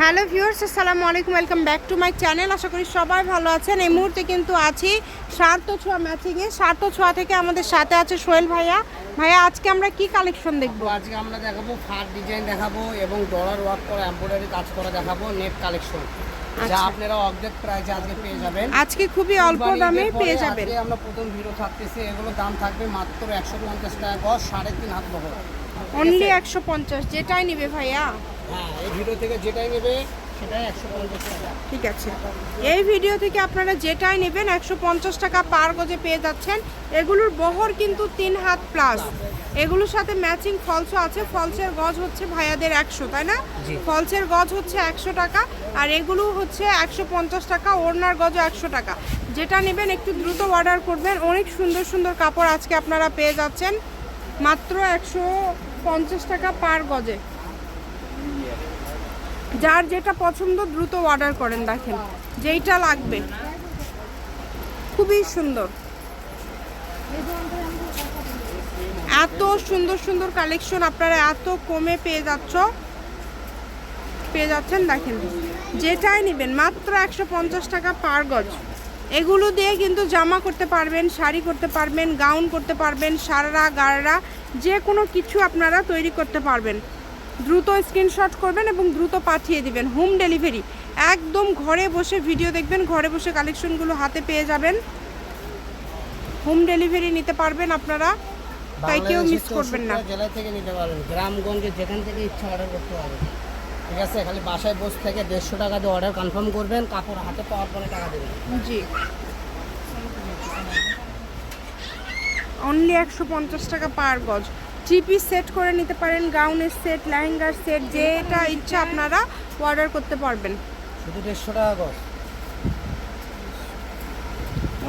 Hello viewers আসসালামু আলাইকুম welcome back to my channel. আশা করি সবাই ভালো আছেন। এই মুহূর্তে কিন্তু আছি সার্থ ছোঁয়া ম্যাচিংয়ে। সার্থ ছোঁয়া থেকে আমাদের সাথে আছে সোহেল ভাইয়া। ভাইয়া আজকে আমরা কি কালেকশন দেখব? আজকে আমরা দেখাবো ফার ডিজাইন দেখাবো এবং ডলার ওয়ার্ক করা এমব্রয়ডারি কাজ করা দেখাবো নেট কালেকশন। যা আচ্ছা। আপনারা অর্ধেক প্রাইসে আজকে পেয়ে যাবেন। আজকে খুবই অল্প দামে পেয়ে যাবেন। আমরা প্রথম ভিডিও থাকতেছি এগুলো দাম থাকবে মাত্র একশো পঞ্চাশ টাকা গজ সাড়ে তিন হাত বহর। অনলি একশো পঞ্চাশ যেটাই নিবে ভাইয়া। হ্যাঁ এই ভিডিও থেকে যেটাই নেবে ঠিক আছে। এই ভিডিও থেকে আপনারা যেটাই নেবেন একশো পঞ্চাশ টাকা পার গজে পেয়ে যাচ্ছেন। এগুলোর বহর কিন্তু তিন হাত প্লাস এগুলোর সাথে ম্যাচিং ফলসও আছে। ফলসের গজ হচ্ছে ভাইয়াদের একশো তাই না? ফলসের গজ হচ্ছে একশো টাকা আর এগুলো হচ্ছে একশো পঞ্চাশ টাকা ওড়নার গজও একশো টাকা। যেটা নেবেন একটু দ্রুত অর্ডার করবেন। অনেক সুন্দর সুন্দর কাপড় আজকে আপনারা পেয়ে যাচ্ছেন। মাত্র একশো পঞ্চাশ টাকা পার গজে। যার যেটা পছন্দ দ্রুত অর্ডার করেন, দেখেন। যেইটা লাগবে। খুবই সুন্দর। এত সুন্দর সুন্দর কালেকশন আপনারা এত কমে পেয়ে যাচ্ছ, পেয়ে যাচ্ছেন, দেখেন। যেটাই নেবেন, মাত্র একশো পঞ্চাশ টাকা পার গজ। এগুলো দিয়ে কিন্তু জামা করতে পারবেন শাড়ি করতে পারবেন গাউন করতে পারবেন সারারা গাড়রা যে কোনো কিছু আপনারা তৈরি করতে পারবেন। দ্রুত স্ক্রিনশট করবেন এবং দ্রুত পাঠিয়ে দিবেন হোম ডেলিভারি একদম ঘরে বসে ভিডিও দেখবেন ঘরে বসে কালেকশনগুলো হাতে পেয়ে যাবেন। হোম ডেলিভারি নিতে পারবেন আপনারা তাই কেউ মিস করবেন না। জেলা থেকে নিতে পারবেন গ্রামগঞ্জে যেখান থেকে ইচ্ছা অর্ডার করতে পারবেন। ঠিক আছে খালি বাসায় বসে থেকে দেড়শো টাকা দিয়ে অর্ডার কনফার্ম করবেন কাপড় হাতে পাওয়ার পরে টাকা দেবেন। জি। অনলি একশো পঞ্চাশ টাকা পার গজ। থ্রি পিস সেট করে নিতে পারেন গাউনের সেট লেহেঙ্গার সেট যেটা ইচ্ছা আপনারা অর্ডার করতে পারবেন। শুধু দেড়শো টাকা গজ।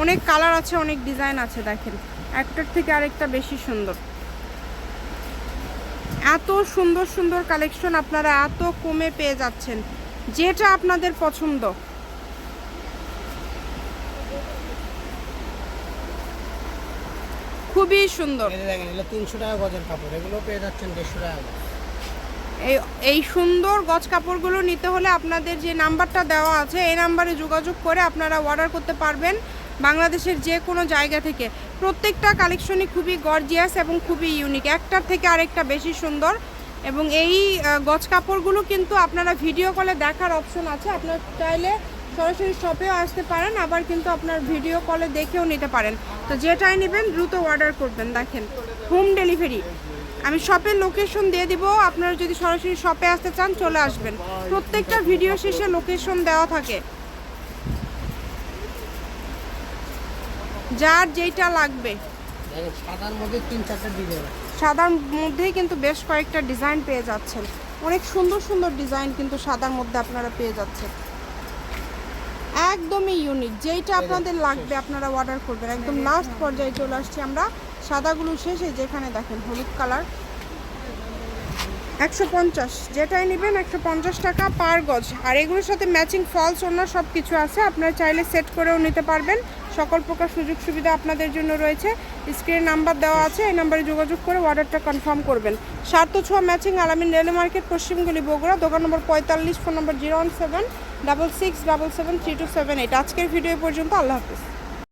অনেক কালার আছে অনেক ডিজাইন আছে দেখেন একটার থেকে আরেকটা বেশি সুন্দর এত সুন্দর সুন্দর কালেকশন আপনারা এত কমে পেয়ে যাচ্ছেন। যেটা আপনাদের পছন্দ। খুবই সুন্দর। তিনশো টাকা গজের কাপড় এগুলো পেয়ে যাচ্ছেন দেড়শো টাকা এই এই সুন্দর গজ কাপড়গুলো নিতে হলে আপনাদের যে নাম্বারটা দেওয়া আছে এই নাম্বারে যোগাযোগ করে আপনারা অর্ডার করতে পারবেন। বাংলাদেশের যে কোনো জায়গা থেকে। প্রত্যেকটা কালেকশনই খুবই গর্জিয়াস এবং খুবই ইউনিক একটার থেকে আরেকটা বেশি সুন্দর। এবং এই গজ কাপড়গুলো কিন্তু আপনারা ভিডিও কলে দেখার অপশন আছে। আপনার চাইলে সরাসরি শপেও আসতে পারেন, আবার কিন্তু আপনার ভিডিও কলে দেখেও নিতে পারেন। তো যেটাই নেবেন, দ্রুত অর্ডার করবেন। দেখেন হোম ডেলিভারি আমি শপের লোকেশন দিয়ে দিব। আপনারা যদি সরাসরি শপে আসতে চান, চলে আসবেন। প্রত্যেকটা ভিডিও শেষে লোকেশন দেওয়া থাকে। যার যেইটা লাগবে। সাদার মধ্যে তিন চারটে ডিজাইন সাদার মধ্যেই কিন্তু বেশ কয়েকটা ডিজাইন পেয়ে যাচ্ছেন। অনেক সুন্দর সুন্দর ডিজাইন কিন্তু সাদার মধ্যে আপনারা পেয়ে যাচ্ছেন। একদমই ইউনিক যেইটা আপনাদের লাগবে আপনারা অর্ডার করবেন। একদম লাস্ট পর্যায়ে চলে আসছি আমরা। সাদাগুলো শেষে যেখানে দেখেন হলুদ কালার একশো পঞ্চাশ। যেটাই নেবেন একশো পঞ্চাশ টাকা পার গজ। আর এগুলোর সাথে ম্যাচিং ফলস অন্য সব কিছু আছে। আপনারা চাইলে সেট করেও নিতে পারবেন। সকল প্রকার সুযোগ সুবিধা আপনাদের জন্য রয়েছে। স্ক্রিনে নাম্বার দেওয়া আছে, এই নাম্বারে যোগাযোগ করে অর্ডারটা কনফার্ম করবেন। সাত ছোঁয়া ম্যাচিং আলামিন রেল মার্কেট, পশ্চিমগুলি বগুড়া, দোকান নম্বর পঁয়তাল্লিশ, phone number zero one seven, double six, double seven, three two seven eight. আজকের ভিডিও পর্যন্ত, আল্লাহ হাফিজ।